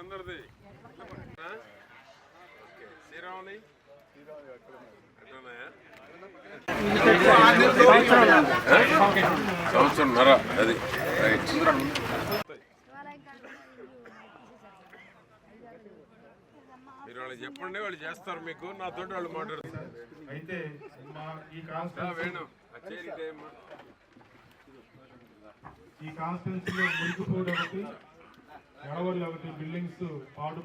అందరిది. శ్రీరాముని? ఎట్లున్నాయా? సంవత్సరంన్నర అది. రైట్. మీరు వాళ్ళు చెప్పండి వాళ్ళు చేస్తారు మీకు. నాతోటి వాళ్ళు మాట్లాడుతారు అయితే మా ఈ వేణు కాన్స్టిట్యూన్సీలో ఒకటి ఒకటి బిల్డింగ్స్ పాడు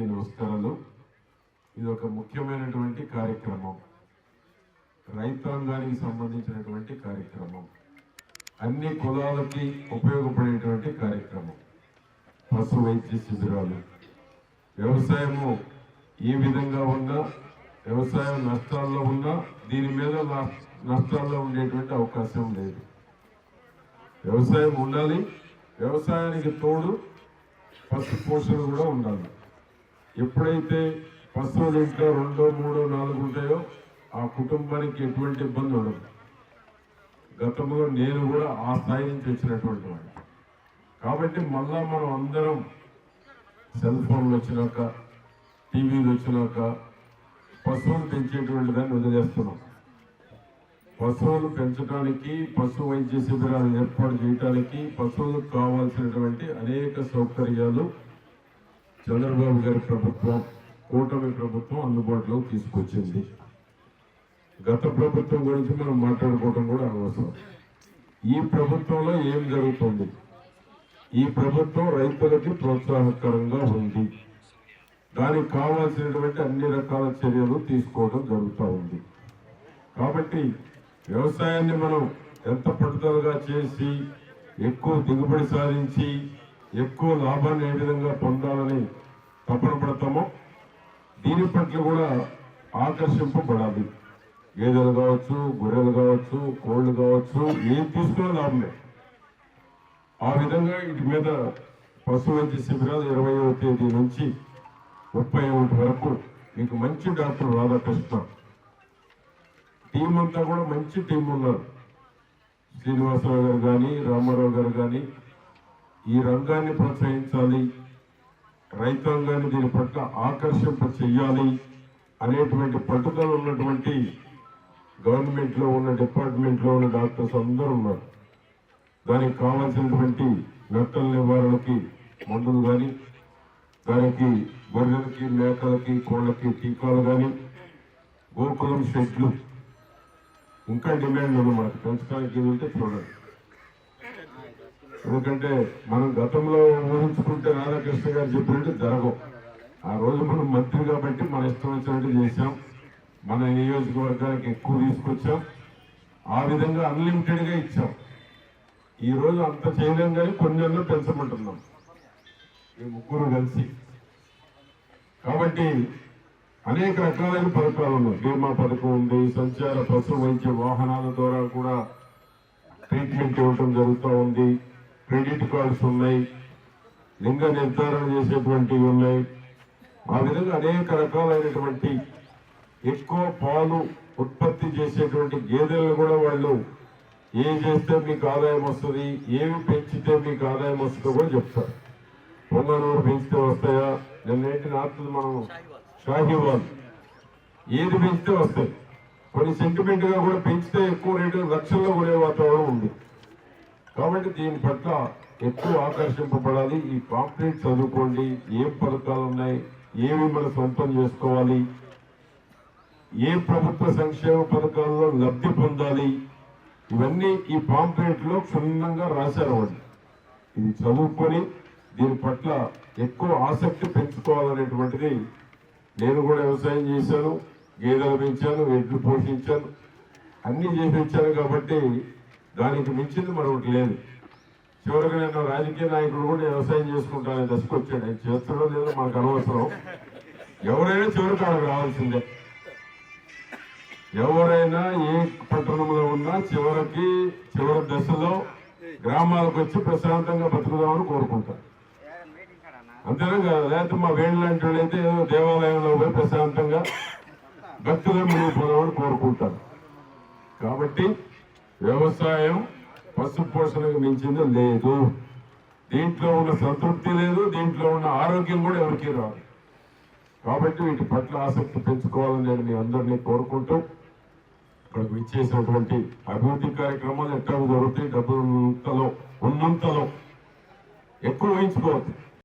నమస్కారాలు. ఇది ఒక ముఖ్యమైనటువంటి కార్యక్రమం. రైతాంగానికి సంబంధించినటువంటి కార్యక్రమం. అన్ని కులాలకి ఉపయోగపడేటువంటి కార్యక్రమం. పశు వైద్య శిబిరాలు. వ్యవసాయము ఏ విధంగా ఉన్నా వ్యవసాయం నష్టాల్లో ఉన్నా దీని మీద నష్టాల్లో ఉండేటువంటి అవకాశం లేదు. వ్యవసాయం ఉండాలి. వ్యవసాయానికి తోడు పశు పోషణ కూడా ఉండాలి. ఎప్పుడైతే పశువులు ఇంట్లో రెండో మూడో నాలుగు ఉంటాయో ఆ కుటుంబానికి ఎటువంటి ఇబ్బంది ఉండదు. గతంలో నేను కూడా ఆ స్థాయి నుంచి వచ్చినటువంటి వాడిని. కాబట్టి మళ్ళా మనం అందరం సెల్ ఫోన్లు వచ్చినాక టీవీలు వచ్చినాక పశువులు పెంచేటువంటి దాన్ని వదిలేస్తున్నాం. పశువులు పెంచడానికి పశు వైద్య శిబిరాలు ఏర్పాటు చేయడానికి పశువులకు కావాల్సినటువంటి అనేక సౌకర్యాలు చంద్రబాబు గారి ప్రభుత్వం కూటమి ప్రభుత్వం అందుబాటులో తీసుకొచ్చింది. గత ప్రభుత్వం గురించి మనం మాట్లాడుకోవటం కూడా అనవసరం. ఈ ప్రభుత్వంలో ఏం జరుగుతుంది? ఈ ప్రభుత్వం రైతులకి ప్రోత్సాహకరంగా ఉంది. దానికి కావాల్సినటువంటి అన్ని రకాల చర్యలు తీసుకోవడం జరుగుతూ ఉంది. కాబట్టి వ్యవసాయాన్ని మనం ఎంత పట్టుదలగా చేసి ఎక్కువ దిగుబడి సాధించి ఎక్కువ లాభాన్ని ఏ విధంగా పొందాలని తపన పడతామో దీని పట్ల కూడా ఆకర్షింపబడాలి. గేదెలు కావచ్చు గొర్రెలు కావచ్చు కోళ్ళు కావచ్చు ఏం తీసుకున్నా లాభమే. ఆ విధంగా వీటి మీద పశు వైద్య శిబిరాలు ఇరవైవ తేదీ నుంచి ముప్పై ఒకటి వరకు మీకు మంచి డాక్టర్ రాధాకృష్ణ టీం అంతా కూడా మంచి టీం ఉన్నారు. శ్రీనివాసరావు గారు కానీ రామారావు గారు కానీ ఈ రంగాన్ని ప్రోత్సహించాలి. రైతాంగాన్ని దీని పట్ల ఆకర్షింప చెయ్యాలి అనేటువంటి పట్టుదల ఉన్నటువంటి గవర్నమెంట్లో ఉన్న డిపార్ట్మెంట్లో ఉన్న డాక్టర్స్ అందరూ ఉన్నారు. దానికి కావాల్సినటువంటి నట్టల నివారణకి మందులు కానీ దానికి గొర్రెలకి మేకలకి కోళ్ళకి టీకాలు కానీ గోకులం షెడ్లు. ఇంకా డిమాండ్ ఉంది మనకు పెంచడానికి వెళ్తే చూడండి. ఎందుకంటే మనం గతంలో ఊహించుకుంటే రాధాకృష్ణ గారు చెప్పినట్టు జరగవు. ఆ రోజు మనం మంత్రి కాబట్టి మన ఇష్టం వచ్చినట్టు చేశాం. మన నియోజకవర్గానికి ఎక్కువ తీసుకొచ్చాం. ఆ విధంగా అన్లిమిటెడ్గా ఇచ్చాం. ఈ రోజు అంత చేయలేం కానీ కొన్ని పెంచమంటున్నాం. ఈ ముగ్గురు కలిసి. కాబట్టి అనేక రకాలైన పథకాలు ఉన్నాయి. బీమా పథకం ఉంది సంచార పశు వైద్య వాహనాల ద్వారా కూడా ట్రీట్మెంట్ ఇవ్వటం జరుగుతూ ఉంది. క్రెడిట్ కార్డ్స్ ఉన్నాయి లింగ నిర్ధారణ చేసేటువంటివి ఉన్నాయి. ఆ విధంగా అనేక రకాలైనటువంటి ఎక్కువ పాలు ఉత్పత్తి చేసేటువంటి గేదెలను కూడా వాళ్ళు ఏం చేస్తే మీకు ఆదాయం వస్తుంది ఏమి పెంచితే మీకు ఆదాయం వస్తుందో కూడా చెప్తారు. పొంగనూరు పెంచితే వస్తాయా? నిన్నేంటి నాటుతుంది మనం షాహివాల్. ఏది పెంచితే వస్తాయి. కొన్ని సెంటిమెంట్గా కూడా పెంచితే ఎక్కువ రేటు లక్షల్లో కొనే వాతావరణం ఉంది. కాబట్టి దీని పట్ల ఎక్కువ ఆకర్షింపబడాలి. ఈ కాంప్లీట్ చదువుకోండి. ఏం పథకాలు ఉన్నాయి? ఏమి మనం సొంతం చేసుకోవాలి? ఏ ప్రభుత్వ సంక్షేమ పథకాల్లో లబ్ధి పొందాలి? ఇవన్నీ ఈ పాంప్లెట్లో క్షుణ్ణంగా రాశారు వాళ్ళు. ఇది చదువుకొని దీని పట్ల ఎక్కువ ఆసక్తి పెంచుకోవాలనేటువంటిది నేను కూడా వ్యవసాయం చేశాను. గేదెలు పెంచాను ఎడ్లు పోషించాను. అన్నీ చేసి వచ్చాను కాబట్టి దానికి మించింది మరొకటి లేదు. చివరికి నేను రాజకీయ నాయకుడు కూడా వ్యవసాయం చేసుకుంటానని దశకొచ్చాడు ఆయన చేస్తాడో లేదో మనకు అనవసరం. ఎవరైనా చివరికి ఆడకు రావాల్సిందే. ఎవరైనా ఏ పట్టణంలో ఉన్నా చివరికి చివరి దశలో గ్రామాలకు వచ్చి ప్రశాంతంగా బతుకుదామని కోరుకుంటారు. అంతేనా కాదు లేకపోతే మా వేణు లాంటి వాళ్ళైతే అయితే ఏదో దేవాలయంలో పోయి ప్రశాంతంగా భక్తులు మునిగిపోదామని కోరుకుంటారు. కాబట్టి వ్యవసాయం పశు పోషణకు మించింది లేదు. దీంట్లో ఉన్న సంతృప్తి లేదు దీంట్లో ఉన్న ఆరోగ్యం కూడా ఎవరికీ రాదు. కాబట్టి వీటి పట్ల ఆసక్తి పెంచుకోవాలని నేను మీ అందరినీ కోరుకుంటూ ఇక్కడికి విచ్చేసినటువంటి అభివృద్ధి కార్యక్రమాలు ఎట్లా జరుగుతాయి డబ్బులంతలో ఉన్నంతలో ఎక్కువ వేయించుకోవచ్చు